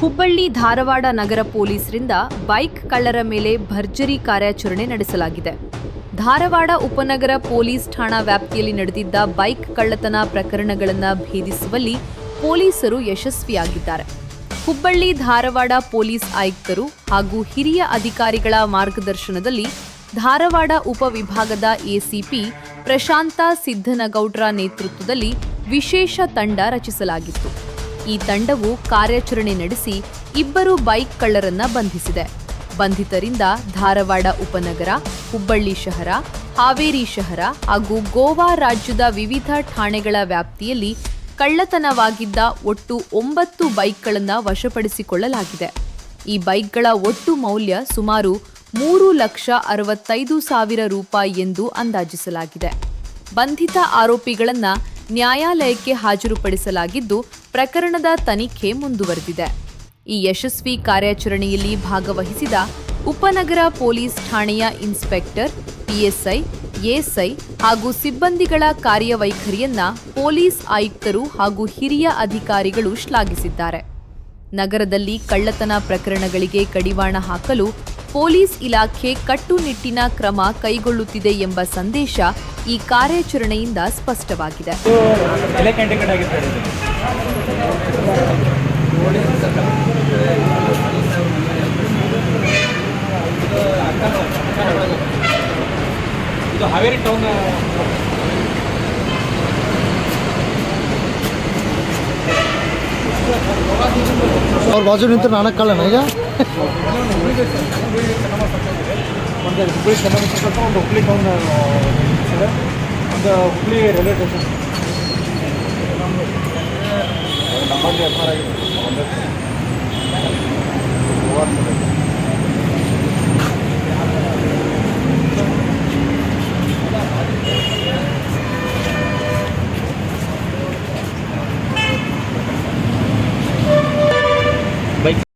ಹುಬ್ಬಳ್ಳಿ ಧಾರವಾಡ ನಗರ ಪೊಲೀಸರಿಂದ ಬೈಕ್ ಕಳ್ಳರ ಮೇಲೆ ಭರ್ಜರಿ ಕಾರ್ಯಾಚರಣೆ ನಡೆಸಲಾಗಿದೆ. ಧಾರವಾಡ ಉಪನಗರ ಪೊಲೀಸ್ ಠಾಣಾ ವ್ಯಾಪ್ತಿಯಲ್ಲಿ ನಡೆದಿದ್ದ ಬೈಕ್ ಕಳ್ಳತನ ಪ್ರಕರಣಗಳನ್ನು ಭೇದಿಸುವಲ್ಲಿ ಪೊಲೀಸರು ಯಶಸ್ವಿಯಾಗಿದ್ದಾರೆ. ಹುಬ್ಬಳ್ಳಿ ಧಾರವಾಡ ಪೊಲೀಸ್ ಆಯುಕ್ತರು ಹಾಗೂ ಹಿರಿಯ ಅಧಿಕಾರಿಗಳ ಮಾರ್ಗದರ್ಶನದಲ್ಲಿ ಧಾರವಾಡ ಉಪವಿಭಾಗದ ಎಸಿಪಿ ಪ್ರಶಾಂತ ಸಿದ್ದನಗೌಡ್ರ ನೇತೃತ್ವದಲ್ಲಿ ವಿಶೇಷ ತಂಡ ರಚಿಸಲಾಗಿತ್ತು. ಈ ತಂಡವು ಕಾರ್ಯಾಚರಣೆ ನಡೆಸಿ ಇಬ್ಬರು ಬೈಕ್ ಕಳ್ಳರನ್ನ ಬಂಧಿಸಿದೆ. ಬಂಧಿತರಿಂದ ಧಾರವಾಡ ಉಪನಗರ, ಹುಬ್ಬಳ್ಳಿ ಶಹರ, ಹಾವೇರಿ ಶಹರ ಹಾಗೂ ಗೋವಾ ರಾಜ್ಯದ ವಿವಿಧ ಠಾಣೆಗಳ ವ್ಯಾಪ್ತಿಯಲ್ಲಿ ಕಳ್ಳತನವಾಗಿದ್ದ ಒಟ್ಟು ಒಂಬತ್ತು ಬೈಕ್ಗಳನ್ನು ವಶಪಡಿಸಿಕೊಳ್ಳಲಾಗಿದೆ. ಈ ಬೈಕ್ಗಳ ಒಟ್ಟು ಮೌಲ್ಯ ಸುಮಾರು ಮೂರು ಲಕ್ಷ ಅರವತ್ತೈದು ಸಾವಿರ ರೂಪಾಯಿ ಎಂದು ಅಂದಾಜಿಸಲಾಗಿದೆ. ಬಂಧಿತ ಆರೋಪಿಗಳನ್ನು ನ್ಯಾಯಾಲಯಕ್ಕೆ ಹಾಜರುಪಡಿಸಲಾಗಿದ್ದು ಪ್ರಕರಣದ ತನಿಖೆ ಮುಂದುವರೆದಿದೆ. ಈ ಯಶಸ್ವಿ ಕಾರ್ಯಾಚರಣೆಯಲ್ಲಿ ಭಾಗವಹಿಸಿದ ಉಪನಗರ ಪೊಲೀಸ್ ಠಾಣೆಯ ಇನ್ಸ್ಪೆಕ್ಟರ್ ಪಿಎಸ್ಐ ಎಎಸ್ಐ ಹಾಗೂ ಸಿಬ್ಬಂದಿಗಳ ಕಾರ್ಯವೈಖರಿಯನ್ನ ಪೊಲೀಸ್ ಆಯುಕ್ತರು ಹಾಗೂ ಹಿರಿಯ ಅಧಿಕಾರಿಗಳು ಶ್ಲಾಘಿಸಿದ್ದಾರೆ. ನಗರದಲ್ಲಿ ಕಳ್ಳತನ ಪ್ರಕರಣಗಳಿಗೆ ಕಡಿವಾಣ ಹಾಕಲು ಪೊಲೀಸ್ ಇಲಾಖೆ ಕಟ್ಟುನಿಟ್ಟಿನ ಕ್ರಮ ಕೈಗೊಳ್ಳುತ್ತಿದೆ ಎಂಬ ಸಂದೇಶ ಈ ಕಾರ್ಯಾಚರಣೆಯಿಂದ ಸ್ಪಷ್ಟವಾಗಿದೆ. ಹಾವೇರಿ ಟೌನ್ ಅವ್ರ ಬಾಜು ನಿಂತು ನಾನಕ್ ಕಾಲ ಈಗ? ಒಂದು ಹುಬ್ಳಿ ಚನ್ನಬಸಪ್ಪ ಒಂದು ಹುಬ್ಳಿ ಟೌನ್ ಒಂದು ಹುಬ್ಳಿ ರೈಲ್ವೆ ಸ್ಟೇಷನ್ ನಮ್ಮಲ್ಲಿ ಆರ್ ಆಗಿದೆ